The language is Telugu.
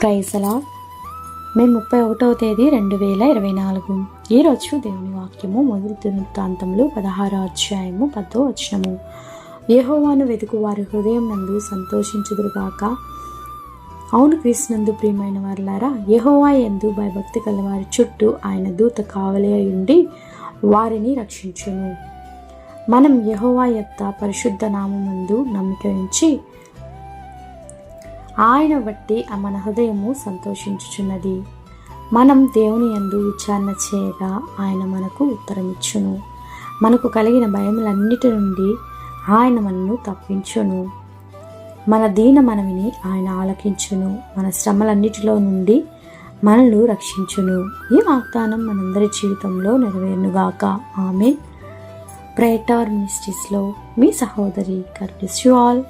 క్రైసలా మే ముప్పై ఒకటవ తేదీ రెండు వేల ఇరవై నాలుగు. ఈరోజు దేవుని వాక్యము మొదటి దినవృత్తాంతములు పదహారో అధ్యాయము పదో వచనము. యహోవాను వెతుకు వారి హృదయం నందు సంతోషించుదురుగాక అవును క్రీస్తునందు ప్రియమైన వారులారా యహోవా ఎందు భయభక్తి గల వారి చుట్టూ ఆయన దూత కావలి ఉండి వారిని రక్షించును. మనం యహోవా యొక్క పరిశుద్ధ నామందు నమ్మిక ఉంచి ఆయన బట్టి మన హృదయము సంతోషించుచున్నది. మనం దేవుని యందు విచారణ చేయగా ఆయన మనకు ఉత్తరమిచ్చును. మనకు కలిగిన భయములన్నిటి నుండి ఆయన మనను తప్పించును. మన దీన మనవిని ఆయన ఆలకించును. మన శ్రమలన్నిటిలో నుండి మనల్ని రక్షించును. ఈ వాగ్దానం మనందరి జీవితంలో నెరవేరునుగాక. ఆమె ప్రేటార్ మినిస్ట్రీస్లో మీ సహోదరి కర్డిస్ యు ఆల్.